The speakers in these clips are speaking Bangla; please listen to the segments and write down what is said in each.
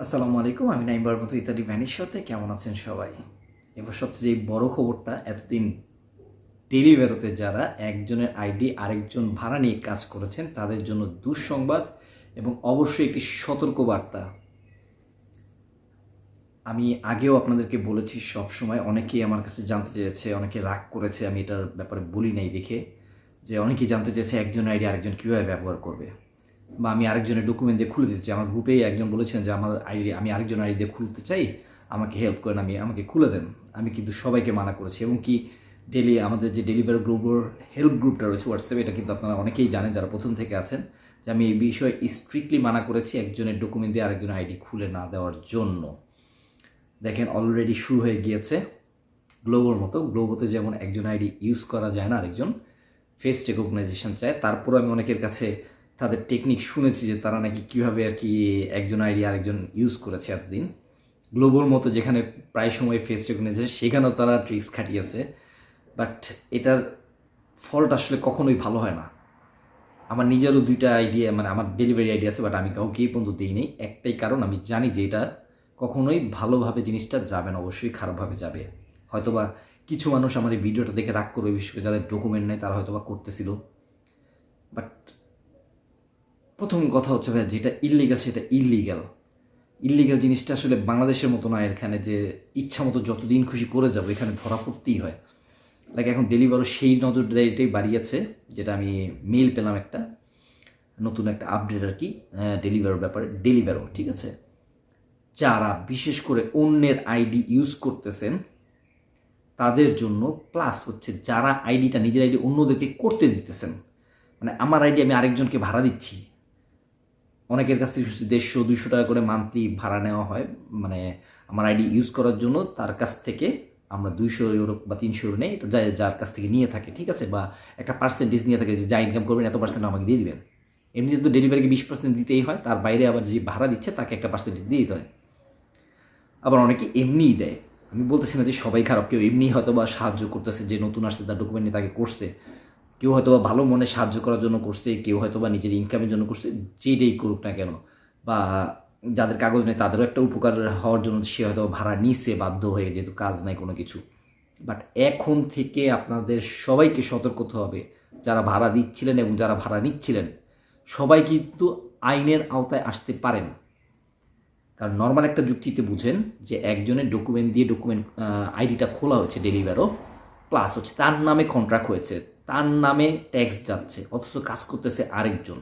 আসসালামু আলাইকুম, আমি নাইবার মতো ইত্যাদি ভ্যানিশ্বরতে কেমন আছেন সবাই? এবার সবচেয়ে বড় খবরটা, এতদিন ডেলিভারিতে যারা একজনের আইডি আরেকজন ভাড়া নিয়ে কাজ করেছেন, তাদের জন্য দুঃসংবাদ এবং অবশ্যই একটি সতর্ক বার্তা আমি আগেও আপনাদেরকে বলেছি সব সময় অনেকেই আমার কাছে জানতে চেয়েছে, অনেকে রাগ করেছে, আমি এটার ব্যাপারে বলি নাই দেখে, যে অনেকেই জানতে চেয়েছে একজন আইডি আরেকজন কীভাবে ব্যবহার করবে। বা আমি আরেকজনের ডকুমেন্ট দিয়ে খুলে দিতে চাই। আমার গ্রুপেই একজন বলেছেন যে, আমার আইডি, আমি আরেকজন আইডি দিয়ে খুলতে চাই। আমাকে হেল্প করেন, আমি, আমাকে খুলে দেন। আমি কিন্তু সবাইকে মানা করেছি। এবং কি ডেলি আমাদের যে ডেলিভারি গ্রুপের হেল্প গ্রুপটা রয়েছে হোয়াটসঅ্যাপে এটা কিন্তু আপনারা অনেকেই জানেন যারা প্রথম থেকে আছেন, যে আমি এই বিষয়ে স্ট্রিক্টলি মানা করেছি একজনের ডকুমেন্ট দিয়ে আরেকজনের আইডি খুলে না দেওয়ার জন্য। দেখেন অলরেডি শুরু হয়ে গিয়েছে গ্লোবোর মতো। গ্লোবোতে যেমন একজন আইডি ইউজ করা যায় না আরেকজন ফেস রেকগনাইজেশন চায়। তারপর আমি অনেকের কাছে তাদের টেকনিক শুনেছি যে তারা নাকি কীভাবে আর কি একজন আইডি আরেকজন ইউজ করেছে এতদিন। গ্লোবোর মতো যেখানে প্রায় সময় ফেস রেকগনাইজেশন সেখানেও তারা ট্রিক্স খাটিয়েছে। বাট এটার ফল্ট আসলে কখনোই ভালো হয় না। আমার নিজেরও দুইটা আইডিয়া মানে আমার ডেলিভারি আইডিয়া আছে বাট আমি কাউকেই পর্যন্ত দিই নেই একটাই কারণ, আমি জানি যে এটা কখনোই ভালোভাবে জিনিসটা যাবে না, অবশ্যই খারাপভাবে যাবে। হয়তোবা কিছু মানুষ আমার এই ভিডিওটা দেখে রাগ করবে করে যাদের ডকুমেন্ট নেই, তারা হয়তোবা করতেছিল। বাট প্রথম কথা হচ্ছে ভাই যেটা ইলিগাল সেটা ইলিগাল ইলিগাল জিনিসটা আসলে বাংলাদেশের মতো না, এখানে যে ইচ্ছা মতো যতদিন খুশি করে যাব, এখানে ধরা পড়তেই হয়। লাইক এখন ডেলিভারও সেই নজরদারিটাই বাড়িয়েছে, যেটা আমি মেল পেলাম একটা, নতুন একটা আপডেট আর কি ডেলিভার ব্যাপারে। ডেলিভারও ঠিক আছে? যারা বিশেষ করে অন্যের আইডি ইউজ করতেছেন, তাদের জন্য প্লাস হচ্ছে যারা আইডিটা নিজের আইডি অন্যদেরকে করতে দিতেছেন। মানে আমার আইডি আমি আরেকজনকে ভাড়া দিচ্ছি। অনেকের কাছ থেকে দেড়শো, দুইশো টাকা করে মান্থলি ভাড়া নেওয়া হয়। মানে আমার আইডি ইউজ করার জন্য তার কাছ থেকে আমরা দুইশো ইউরো বা তিনশো ইউরো নেই, এটা যা- যার কাছ থেকে নিয়ে থাকে, ঠিক আছে? বা একটা পার্সেন্টেজ নিয়ে থাকে যে যা ইনকাম করবেন, এত পার্সেন্ট আমাকে দিয়ে দিবেন। এমনিতে তো ডেলিভারিকে বিশ পার্সেন্ট দিতেই হয়, তার বাইরে আবার যে ভাড়া দিচ্ছে, তাকে একটা পার্সেন্টেজ দিয়ে দিতে হয়। আবার অনেকে এমনিই দেয়। আমি বলতেছি না যে সবাই খারাপ, কেউ এমনি হয়তো বা সাহায্য করতেছে যে নতুন আসছে তার ডকুমেন্ট নিয়ে তাকে করছে। কেউ হয়তো বা ভালো মনে সাহায্য করার জন্য করছে, কেউ হয়তো বা নিজের ইনকামের জন্য করছে, যেটাই করুক না কেন। বা যাদের কাগজ নেই তাদেরও একটা উপকার হওয়ার জন্য সে হয়তো ভাড়া নিছে, বাধ্য হয়ে যেহেতু কাজ নাই কোনো কিছু। বাট এখন থেকে আপনাদের সবাইকে সতর্ক হতে হবে, যারা ভাড়া দিচ্ছিলেন এবং যারা ভাড়া নিচ্ছিলেন, সবাই কিন্তু আইনের আওতায় আসতে পারেন। কারণ নর্মাল একটা যুক্তিতে বুঝেন যে একজনের ডকুমেন্ট দিয়ে ডকুমেন্ট আইডিটা খোলা হয়েছে ডেলিভারও প্লাস হচ্ছে তার নামে কন্ট্রাক্ট হয়েছে। তার নামে ট্যাক্স যাচ্ছে, অথচ কাজ করতেছে আরেকজন।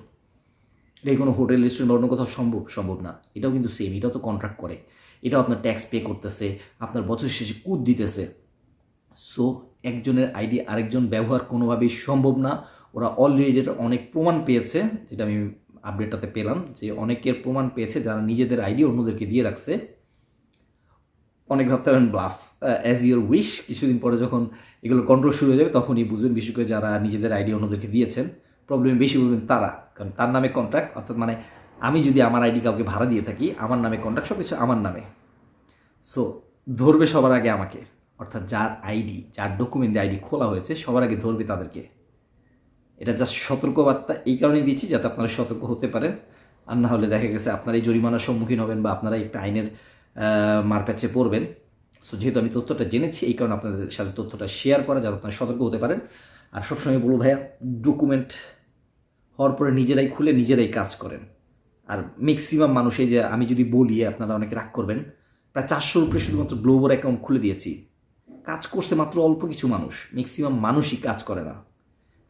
এটা কোনো হোটেল রেস্টুরেন্ট বা অন্য কোথাও সম্ভব সম্ভব না। এটাও কিন্তু সেম এটাও তো কন্ট্রাক্ট করে। এটাও আপনার ট্যাক্স পে করতেছে, আপনার বছর শেষে কুদ দিতেছে। সো একজনের আইডি আরেকজন ব্যবহার কোনোভাবেই সম্ভব না। ওরা অলরেডি এটা অনেক প্রমাণ পেয়েছে, যেটা আমি আপডেটটাতে পেলাম, যে অনেকের প্রমাণ পেয়েছে যারা নিজেদের আইডি অন্যদেরকে দিয়ে রাখছে। অনেক ভাবতে পারেন ব্লাফ অ্যাজ ইউর উইশ কিছুদিন পরে যখন এগুলো কন্ট্রোল শুরু হয়ে যাবে, তখনই বুঝবেন বিশেষ করে যারা নিজেদের আইডি অন্যদেরকে দিয়েছেন প্রবলেম বেশি বুঝবেন তারা, কারণ তার নামে কন্ট্রাক্ট অর্থাৎ মানে আমি যদি আমার আইডি কাউকে ভাড়া দিয়ে থাকি, আমার নামে কন্ট্রাক্ট সব কিছু আমার নামে। সো ধরবে সবার আগে আমাকে, অর্থাৎ যার আইডি যার ডকুমেন্ট আইডি খোলা হয়েছে, সবার আগে ধরবে তাদেরকে। এটা জাস্ট সতর্কবার্তা, এই কারণে দিচ্ছি যাতে আপনারা সতর্ক হতে পারেন, আর না হলে দেখা গেছে আপনারা এই জরিমানার সম্মুখীন হবেন বা আপনারা একটা আইনের মারপ্যাচে পড়বেন। সো যেহেতু আমি তথ্যটা জেনেছি, এই কারণে আপনাদের সাথে তথ্যটা শেয়ার করা যাতে আপনারা সতর্ক হতে পারেন। আর সবসময় বলব ভাইয়া ডকুমেন্ট হওয়ার পরে নিজেরাই খুলে নিজেরাই কাজ করেন। আর ম্যাক্সিমাম মানুষ এই যে আমি যদি বলি, আপনারা অনেকে রাগ করবেন, প্রায় চারশোর উপরে শুধুমাত্র গ্লোবাল অ্যাকাউন্ট খুলে দিয়েছি। কাজ করছে মাত্র অল্প কিছু মানুষ ম্যাক্সিমাম মানুষই কাজ করে না।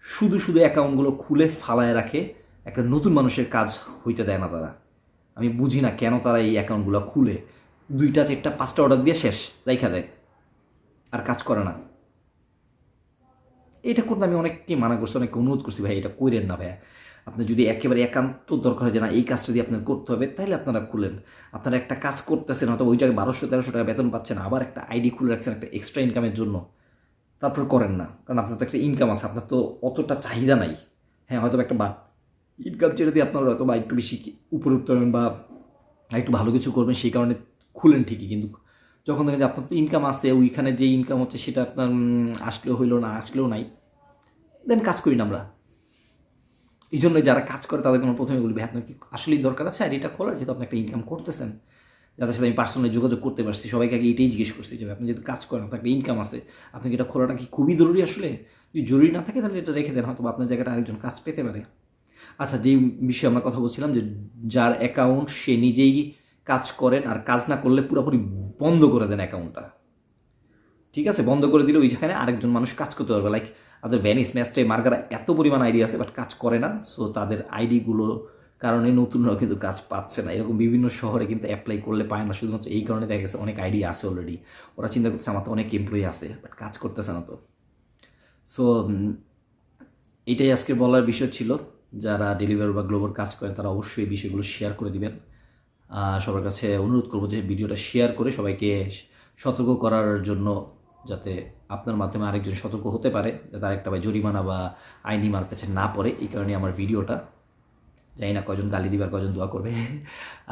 শুধু শুধু অ্যাকাউন্টগুলো খুলে ফালায় রাখে, একটা নতুন মানুষের কাজ হইতে দেয় না তারা। আমি বুঝি না কেন তারা এই অ্যাকাউন্টগুলো খুলে। দুইটা চারটা, পাঁচটা অর্ডার দিয়ে শেষ, রাইখা দেয়। আর কাজ করে না। এটা করতে আমি অনেককে মানা করছি, অনেককে অনুরোধ করছি, ভাই, এটা কইরেন না, ভাইয়া। আপনি যদি একেবারে একান্ত দরকার হয় যে, না, এই কাজটা দিয়ে আপনার করতে হবে তাহলে আপনারা খুলেন আপনারা একটা কাজ করতেছেন, হয়তো ওই জায়গায় বারোশো, তেরোশো টাকা বেতন পাচ্ছেন, আবার একটা আইডি খুলে রাখছেন, একটা এক্সট্রা ইনকামের জন্য। তারপর করেন না, কারণ আপনার তো একটা ইনকাম আছে, আপনার তো অতটা চাহিদা নাই। হ্যাঁ হয়তো একটা বা ইনকাম ছেড়ে দিয়ে আপনার হয়তো বা একটু বেশি উপরে উঠতে বা একটু ভালো কিছু করবেন, সেই কারণে খুলেন ঠিকই, কিন্তু যখন দেখেন যে আপনার তো ইনকাম আছে, ওইখানে যে ইনকাম হচ্ছে সেটা আপনার আসলেও হইল না, আসলেও নাই দেন কাজ করি না আমরা। এই জন্য যারা কাজ করে তাদের কোনো প্রথমে বলবি আপনার কি আসলেই দরকার আছে? আর এটা খোলার যেহেতু আপনি একটা ইনকাম করতেছেন, যাদের সাথে আমি পার্সোনালি যোগাযোগ করতে পারছি, সবাইকে আগে এটাই জিজ্ঞেস করছি যে আপনি যেহেতু কাজ করেন, আপনার একটা ইনকাম আছে আপনি কি এটা খোলাটা কি খুবই জরুরি আসলে? যদি জরুরি না থাকে তাহলে এটা রেখে দেন হয়তো আপনার জায়গাটা আরেকজন কাজ পেতে পারে। আচ্ছা যেই বিষয়ে আমরা কথা বলছিলাম যে, যার অ্যাকাউন্ট সে নিজেই কাজ করেন আর কাজ না করলে পুরোপুরি বন্ধ করে দেন অ্যাকাউন্টটা। ঠিক আছে? বন্ধ করে দিলে ওইখানে আরেকজন মানুষ কাজ করতে পারবে। লাইক আমাদের ভ্যানিস ম্যাচটে মার্গারা এত পরিমাণ আইডি আছে বাট কাজ করে না। সো তাদের আইডিগুলো কারণে নতুনরাও কিন্তু কাজ পাচ্ছে না। এরকম বিভিন্ন শহরে কিন্তু অ্যাপ্লাই করলে পায় না। শুধুমাত্র এই কারণে দেখা গেছে অনেক আইডি আছে অলরেডি ওরা চিন্তা করছে আমার তো অনেক এমপ্লয়ি আছে বাট কাজ করতেছে না তো। সো এটাই আজকে বলার বিষয় ছিল। যারা ডেলিভারি বা গ্লোবাল কাজ করেন, তারা অবশ্যই এই বিষয়গুলো শেয়ার করে দিবেন। সবার কাছে অনুরোধ করব যে ভিডিওটা শেয়ার করে সবাইকে সতর্ক করার জন্য যাতে আপনার মাধ্যমে আরেকজন সতর্ক হতে পারে, যাতে আরেকটা ভাই জরিমানা বা আইনি মার কাছে না পড়ে, এই কারণে আমার ভিডিওটা। জানি না কজন গালি দিবার কজন দোয়া করবে।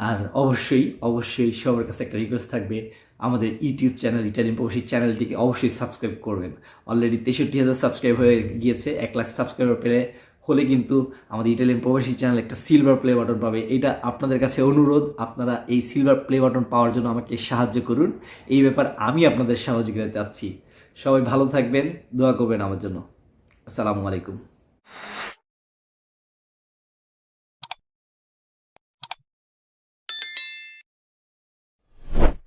আর অবশ্যই অবশ্যই সবার কাছে একটা রিকোয়েস্ট থাকবে, আমাদের ইউটিউব চ্যানেল ইটালিয়ান প্রবাসী চ্যানেলটিকে অবশ্যই সাবস্ক্রাইব করবেন। অলরেডি তেষট্টি হাজার সাবস্ক্রাইব হয়ে গিয়েছে, এক লাখ সাবস্ক্রাইবার পেলে হলে কিন্তু আমাদের ইটালিয়ান প্রবাসী চ্যানেল একটা সিলভার প্লে বাটন পাবে। এটা আপনাদের কাছে অনুরোধ, আপনারা এই সিলভার প্লে বাটন পাওয়ার জন্য আমাকে সাহায্য করুন। এই ব্যাপার আমি আপনাদের সহযোগিতা চাচ্ছি সবাই ভালো থাকবেন, দোয়া করবেন আমার জন্য। আসসালামু আলাইকুম।